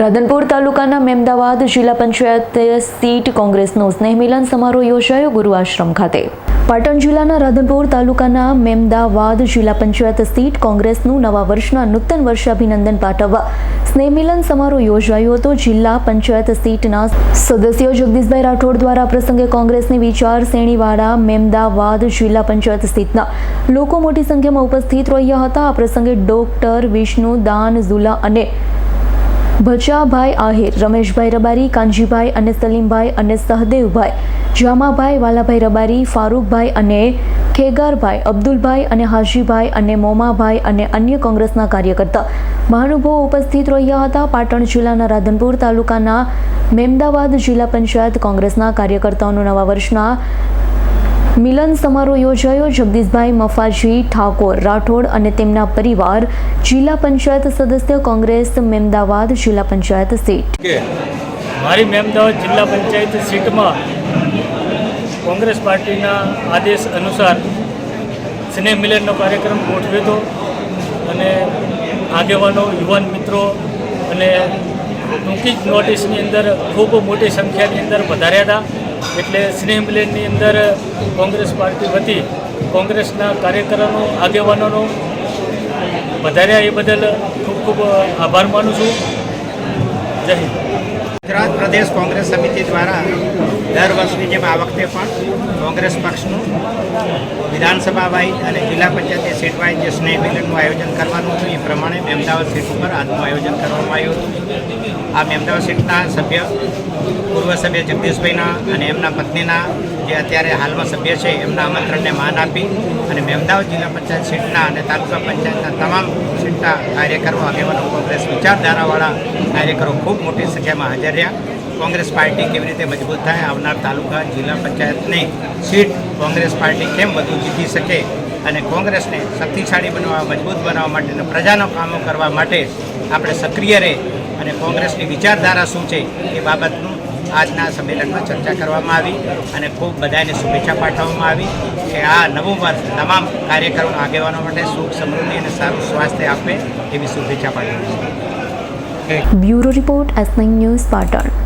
રાધનપુર તાલુકાના મેમદાવાદ જિલ્લા પંચાયત સીટ કોંગ્રેસનો સ્નેહ મિલન સમારોહ યોજાયો ગુરુ આશ્રમ ખાતે. પાટણ જિલ્લાના રાધનપુર તાલુકાના મેમદાવાદ જિલ્લા પંચાયત સીટ કોંગ્રેસનું નવા વર્ષના નૂતન વર્ષાભિનંદન પાઠવવા સ્નેહ મિલન સમારોહ યોજાયો હતો. જિલ્લા પંચાયત સીટના સદસ્યો જગદીશભાઈ રાઠોડ દ્વારા પ્રસંગે કોંગ્રેસની વિચાર શ્રેણીવાળા મેમદાવાદ જિલ્લા પંચાયત સીટના લોકો મોટી સંખ્યામાં ઉપસ્થિત રહ્યા હતા. આ પ્રસંગે ડોક્ટર વિષ્ણુ દાન ઝુલા અને ભચાભાઈ આહિર, રમેશભાઈ રબારી, કાનજીભાઈ અને સલીમભાઈ અને સહદેવભાઈ, જામાભાઈ વાલાભાઈ રબારી, ફારૂકભાઈ અને ખેગારભાઈ, અબ્દુલભાઈ અને હાજીભાઈ અને મોમાભાઈ અને અન્ય કોંગ્રેસના કાર્યકર્તા. મહાનુભાવો ઉપસ્થિત રહ્યા હતા પાટણ જિલ્લાના રાધનપુર તાલુકાના મેમદાવાદ જિલ્લા પંચાયત કોંગ્રેસના કાર્યકર્તાઓનું નવા વર્ષના મિલન સમારોહ યોજાયો. જગદીશભાઈ મફાજી ઠાકોર રાઠોડ અને તેમના પરિવાર જિલ્લા પંચાયત સદસ્ય કોંગ્રેસ મેમદાવાદ જિલ્લા પંચાયત સીટ. મારી મહેમદાવાદ જિલ્લા પંચાયત સીટમાં કોંગ્રેસ પાર્ટીના આદેશ અનુસાર સ્નેહ મિલનનો કાર્યક્રમ ગોઠવ્યો હતો અને આગેવાનો, યુવાન મિત્રો અને ટૂંકી જ નોટિસની અંદર ખૂબ મોટી સંખ્યાની અંદર વધાર્યા હતા. એટલે સ્નેહ મિલનની અંદર કોંગ્રેસ પાર્ટી વતી કોંગ્રેસના કાર્યકરોનો, આગેવાનોનો વધાર્યા એ બદલ ખૂબ ખૂબ આભાર માનું છું. જય હિન્દ. ગુજરાત પ્રદેશ કોંગ્રેસ સમિતિ દ્વારા દર વર્ષની જેમ આ વખતે પણ કોંગ્રેસ પક્ષનું વિધાનસભા વાઇઝ અને જિલ્લા પંચાયત સીટ વાઇઝ જે સ્નેહ મિલનનું આયોજન કરવાનું હતું, એ પ્રમાણે મેમદાવાદ સીટ ઉપર આજનું આયોજન કરવામાં આવ્યું હતું. આ મેમદાવાદ સીટના સભ્ય, પૂર્વ સભ્ય જગદીશભાઈના અને એમના પત્નીના જે અત્યારે હાલમાં સભ્ય છે, એમના આમંત્રણને માન આપી અને મેમદાવાદ જિલ્લા પંચાયત સીટના અને તાલુકા પંચાયતના તમામ સીટના કાર્યકરો, આગેવાનો, કોંગ્રેસ વિચારધારાવાળા કાર્યકરો ખૂબ મોટી સંખ્યામાં હાજર રહ્યા. કોંગ્રેસ પાર્ટી કેવી રીતે મજબૂત થાય, આવનાર તાલુકા, જિલ્લા પંચાયતની સીટ કોંગ્રેસ પાર્ટી કેમ વધુ જીતી શકે અને કોંગ્રેસને શક્તિશાળી બનાવવા મજબૂત બનાવવા માટે અને પ્રજાનો કામો કરવા માટે આપણે સક્રિય રહે અને કોંગ્રેસની વિચારધારા શું છે એ બાબતનું આજના સંમેલનમાં ચર્ચા કરવામાં આવી અને ખૂબ બધાને શુભેચ્છા પાઠવવામાં આવી કે આ નવું વર્ષ તમામ કાર્યકરો આગેવાનો માટે સુખ સમૃદ્ધિ અને સારું સ્વાસ્થ્ય આપે એવી શુભેચ્છા પાઠવી bureau report S news Patan.